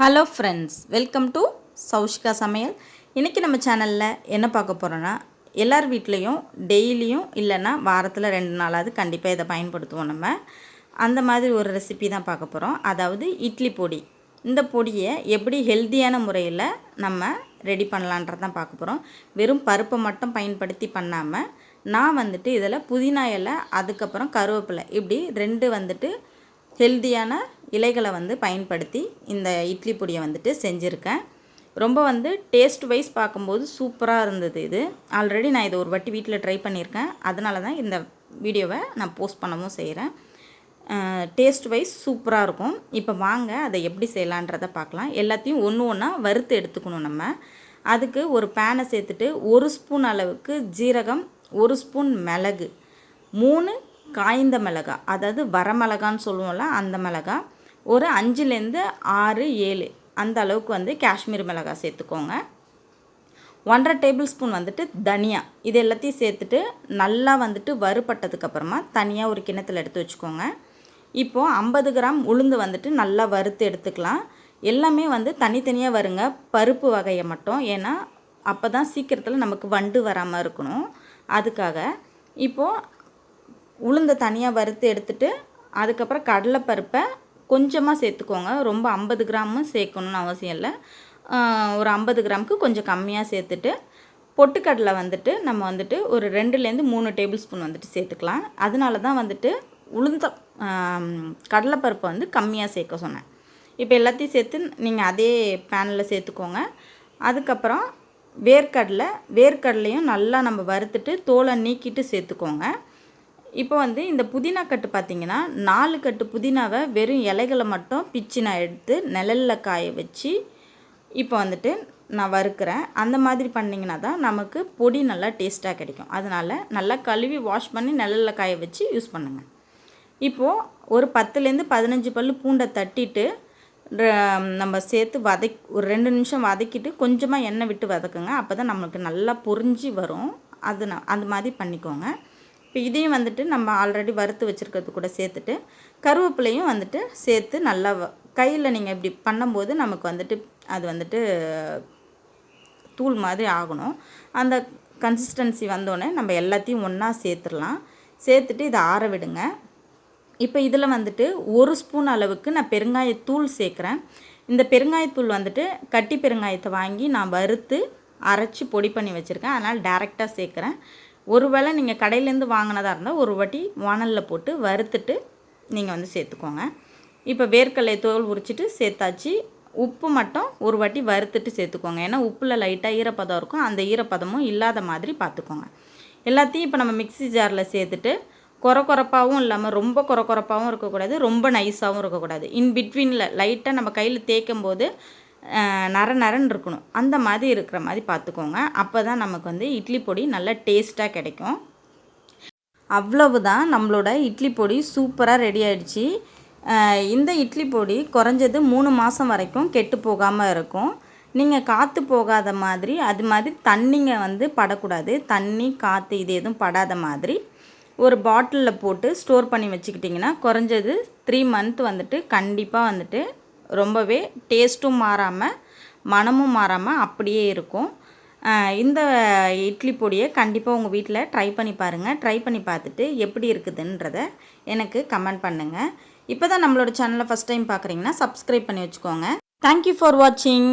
Hello friends welcome to Saushika சமையல் இன்றைக்கி நம்ம சேனலில் என்ன பார்க்க போகிறோன்னா எல்லார் வீட்லேயும் டெய்லியும் இல்லைன்னா வாரத்தில் ரெண்டு நாளாவது கண்டிப்பாக இதை பயன்படுத்துவோம் நம்ம. அந்த மாதிரி ஒரு ரெசிபி தான் பார்க்க போகிறோம் அதாவது இட்லி பொடி. இந்த பொடியை எப்படி ஹெல்த்தியான முறையில் நம்ம ரெடி பண்ணலான்றது தான் பார்க்க போகிறோம் வெறும் பருப்பை மட்டும் பயன்படுத்தி பண்ணாமல் நான் வந்துட்டு இதில் புதினா இலை அதுக்கப்புறம் கருவேப்பிலை இப்படி ரெண்டு வந்துட்டு ஹெல்த்தியான இலைகளை வந்து பயன்படுத்தி இந்த இட்லி பொடியை வந்துட்டு செஞ்சுருக்கேன். ரொம்ப வந்து டேஸ்ட் வைஸ் பார்க்கும்போது சூப்பராக இருந்தது இது. ஆல்ரெடி நான் இதை ஒரு வாட்டி வீட்டில் ட்ரை பண்ணியிருக்கேன் அதனால தான் இந்த வீடியோவை நான் போஸ்ட் பண்ணவும் செய்கிறேன் டேஸ்ட் வைஸ் சூப்பராக இருக்கும். இப்போ வாங்க அதை எப்படி செய்யலான்றதை பார்க்கலாம். எல்லாத்தையும் ஒன்று ஒன்றா வறுத்து எடுத்துக்கணும் நம்ம. அதுக்கு ஒரு பேனை சேர்த்துட்டு ஒரு ஸ்பூன் அளவுக்கு ஜீரகம் ஒரு ஸ்பூன் மிளகு மூணு காய்ந்த மிளகா அதாவது வரமிளகான்னு சொல்லுவோம்ல அந்த மிளகா ஒரு அஞ்சுலேருந்து ஆறு ஏழு. அந்த அளவுக்கு வந்து காஷ்மீர் மிளகா சேர்த்துக்கோங்க. ஒன்றரை டேபிள் ஸ்பூன் வந்துட்டு தனியா. இது எல்லாத்தையும் சேர்த்துட்டு நல்லா வந்துட்டு வறுபட்டதுக்கப்புறமா தனியாக ஒரு கிணத்துல எடுத்து வச்சுக்கோங்க. இப்போது ஐம்பது கிராம் உளுந்து வந்துட்டு நல்லா வறுத்து எடுத்துக்கலாம். எல்லாமே வந்து தனித்தனியாக வருங்க. பருப்பு வகையை மட்டும். ஏன்னா அப்போ தான் சீக்கிரத்தில் நமக்கு வண்டு வராமல் இருக்கணும். அதுக்காக இப்போது உளுந்தை தனியாக வறுத்து எடுத்துட்டு அதுக்கப்புறம் கடலைப்பருப்பை கொஞ்சமாக சேர்த்துக்கோங்க. ரொம்ப ஐம்பது கிராமும் சேர்க்கணுன்னு அவசியம் இல்லை. ஒரு ஐம்பது கிராமுக்கு கொஞ்சம் கம்மியாக சேர்த்துட்டு பொட்டுக்கடலை வந்துட்டு நம்ம வந்துட்டு ஒரு ரெண்டுலேருந்து மூணு டேபிள் ஸ்பூன் வந்துட்டு சேர்த்துக்கலாம். அதனால தான் வந்துட்டு உளுந்த கடலைப்பருப்பை வந்து கம்மியாக சேர்க்க சொன்னேன். இப்போ எல்லாத்தையும் சேர்த்து நீங்கள் அதே பேனில் சேர்த்துக்கோங்க. அதுக்கப்புறம் வேர்க்கடலை வேர்க்கடலையும் நல்லா நம்ம வறுத்துட்டு தோலை நீக்கிட்டு சேர்த்துக்கோங்க. இப்போ வந்து இந்த புதினா கட்டு பார்த்திங்கன்னா நாலு கட்டு புதினாவை வெறும் இலைகளை மட்டும் பிச்சு நான் எடுத்து நிழலில் காய வச்சு இப்போ வந்துட்டு நான் வறுக்கிறேன். அந்த மாதிரி பண்ணிங்கன்னா தான் நமக்கு பொடி நல்லா டேஸ்ட்டாக கிடைக்கும். அதனால் நல்லா கழுவி வாஷ் பண்ணி நிழலில் காய வச்சு யூஸ் பண்ணுங்கள் இப்போது ஒரு பத்துலேருந்து பதினஞ்சு பல் பூண்டை தட்டிட்டு நம்ம சேர்த்து வதக் ஒரு ரெண்டு நிமிஷம் வதக்கிட்டு கொஞ்சமாக எண்ணெய் விட்டு வதக்குங்க. அப்போ தான் நம்மளுக்கு நல்லா பொறிஞ்சி வரும். அது நான் அந்த மாதிரி பண்ணிக்கோங்க. இப்போ இதையும் வந்துட்டு நம்ம ஆல்ரெடி வறுத்து வச்சுருக்கிறது கூட சேர்த்துட்டு கருவேப்பிலையும் வந்துட்டு சேர்த்து நல்லா கையில் நீங்கள் இப்படி பண்ணும்போது நமக்கு வந்துட்டு அது வந்துட்டு தூள் மாதிரி ஆகணும். அந்த கன்சிஸ்டன்சி வந்தோடனே நம்ம எல்லாத்தையும் ஒன்றா சேர்த்துடலாம். சேர்த்துட்டு இதை ஆற விடுங்க. இப்போ இதில் வந்துட்டு ஒரு ஸ்பூன் அளவுக்கு நான் பெருங்காயத்தூள் சேர்க்குறேன். இந்த பெருங்காயத்தூள் வந்துட்டு கட்டி பெருங்காயத்தை வாங்கி நான் வறுத்து அரைச்சி பொடி பண்ணி வச்சுருக்கேன். அதனால் டேரெக்டாக சேர்க்குறேன். ஒருவேளை நீங்கள் கடையிலேருந்து வாங்கினதாக இருந்தால் ஒரு வாட்டி வானலில் போட்டு வறுத்துட்டு நீங்கள் வந்து சேர்த்துக்கோங்க. இப்போ வேர்க்கடலை தோல் உரிச்சிட்டு சேர்த்தாச்சு. உப்பு மட்டும் ஒரு வாட்டி வறுத்துட்டு சேர்த்துக்கோங்க. ஏன்னா உப்பில் லைட்டாக ஈரப்பதம் இருக்கும். அந்த ஈரப்பதமும் இல்லாத மாதிரி பார்த்துக்கோங்க. எல்லாத்தையும் இப்போ நம்ம மிக்சி ஜாரில் சேர்த்துட்டு குறை குறப்பாகவும் இல்லாமல் ரொம்ப குறை குறப்பாகவும் இருக்கக்கூடாது. ரொம்ப நைஸாகவும் இருக்கக்கூடாது. இன் பிட்வீனில் லைட்டாக நம்ம கையில் தேய்க்கும் போது நர நரன்னு இருக்கணும். அந்த மாதிரி இருக்கிற மாதிரி பார்த்துக்கோங்க. அப்போ தான் நமக்கு வந்து இட்லி பொடி நல்லா டேஸ்ட்டாக கிடைக்கும். அவ்வளவுதான் நம்மளோட இட்லி பொடி சூப்பராக ரெடி ஆகிடுச்சு இந்த இட்லி பொடி குறைஞ்சது மூணு மாதம் வரைக்கும் கெட்டு போகாமல் இருக்கும். நீங்கள் காற்று போகாத மாதிரி அது மாதிரி தண்ணிங்க வந்து படக்கூடாது. தண்ணி காற்று இது எதுவும் படாத மாதிரி ஒரு பாட்டிலில் போட்டு ஸ்டோர் பண்ணி வச்சுக்கிட்டிங்கன்னா குறைஞ்சது த்ரீ மந்த் வந்துட்டு கண்டிப்பாக வந்துட்டு ரொம்பவே டேஸ்ட்டும் மாறாமல் மனமும் மாறாமல் அப்படியே இருக்கும். இந்த இட்லி பொடியை கண்டிப்பாக உங்கள் வீட்டில் ட்ரை பண்ணி பாருங்கள் ட்ரை பண்ணி பார்த்துட்டு எப்படி இருக்குதுன்றத எனக்கு கமெண்ட் பண்ணுங்கள் இப்போ தான் நம்மளோட சேனலை ஃபஸ்ட் டைம் பார்க்குறீங்கன்னா சப்ஸ்கிரைப் பண்ணி வச்சுக்கோங்க. தேங்க்யூ ஃபார் வாட்சிங்